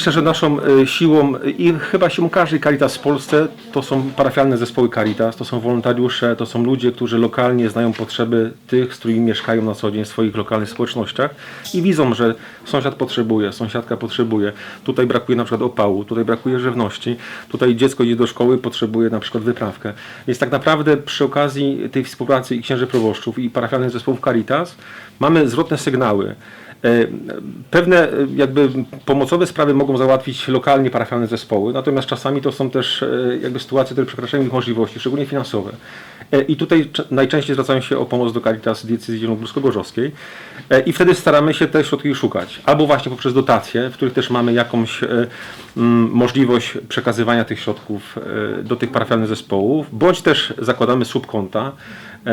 Myślę, że naszą e, siłą i chyba siłą każdej Caritas w Polsce to są parafialne zespoły Caritas, to są wolontariusze, to są ludzie, którzy lokalnie znają potrzeby tych, z którymi mieszkają na co dzień w swoich lokalnych społecznościach i widzą, że sąsiad potrzebuje, sąsiadka potrzebuje, tutaj brakuje na przykład opału, tutaj brakuje żywności, tutaj dziecko idzie do szkoły, potrzebuje na przykład wyprawkę. Więc tak naprawdę przy okazji tej współpracy i księży proboszczów i parafialnych zespołów Caritas mamy zwrotne sygnały. E, Pewne e, jakby pomocowe sprawy mogą załatwić lokalnie parafialne zespoły, natomiast czasami to są też e, jakby sytuacje, które przekraczają ich możliwości, szczególnie finansowe. I tutaj najczęściej zwracają się o pomoc do Caritas diecezji zielonogórsko-gorzowskiej i wtedy staramy się te środki szukać. Albo właśnie poprzez dotacje, w których też mamy jakąś możliwość przekazywania tych środków do tych parafialnych zespołów, bądź też zakładamy subkonta,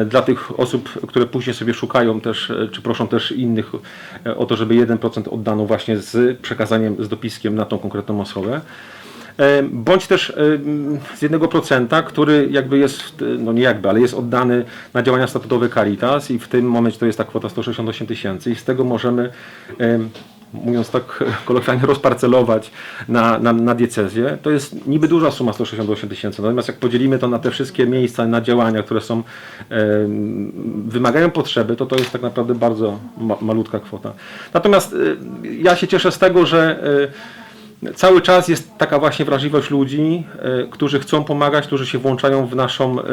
dla tych osób, które później sobie szukają też, czy proszą też innych o to, żeby 1% oddano właśnie z przekazaniem, z dopiskiem na tą konkretną osobę. Bądź też z 1%, który jakby jest, no nie jakby, ale jest oddany na działania statutowe Caritas i w tym momencie to jest ta kwota 168 tysięcy i z tego możemy em, mówiąc tak kolokwialnie, rozparcelować na, na, na diecezję. To jest niby duża suma 168 tysięcy, natomiast jak podzielimy to na te wszystkie miejsca, na działania, które są, wymagają potrzeby, to to jest tak naprawdę bardzo ma, malutka kwota. Natomiast y, ja się cieszę z tego, że y, cały czas jest taka właśnie wrażliwość ludzi, y, którzy chcą pomagać, którzy się włączają w naszą y,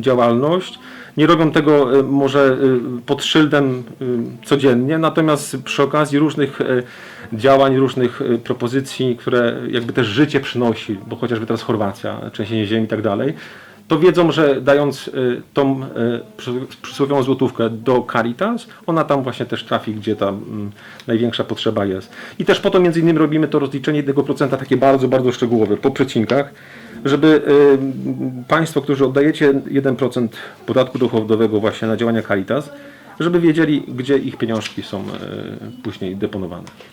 działalność. Nie robią tego y, może pod szyldem codziennie, natomiast przy okazji różnych działań, różnych propozycji, które jakby też życie przynosi, bo chociażby teraz Chorwacja, trzęsienie ziemi i tak dalej, to wiedzą, że dając y, tą y, przy- przysłowiową złotówkę do Caritas, ona tam właśnie też trafi, gdzie ta mm, największa potrzeba jest. I też po to między innymi robimy to rozliczenie 1% takie bardzo, bardzo szczegółowe, po przecinkach, żeby y, Państwo, którzy oddajecie 1% podatku dochodowego właśnie na działania Caritas, żeby wiedzieli, gdzie ich pieniążki są później deponowane.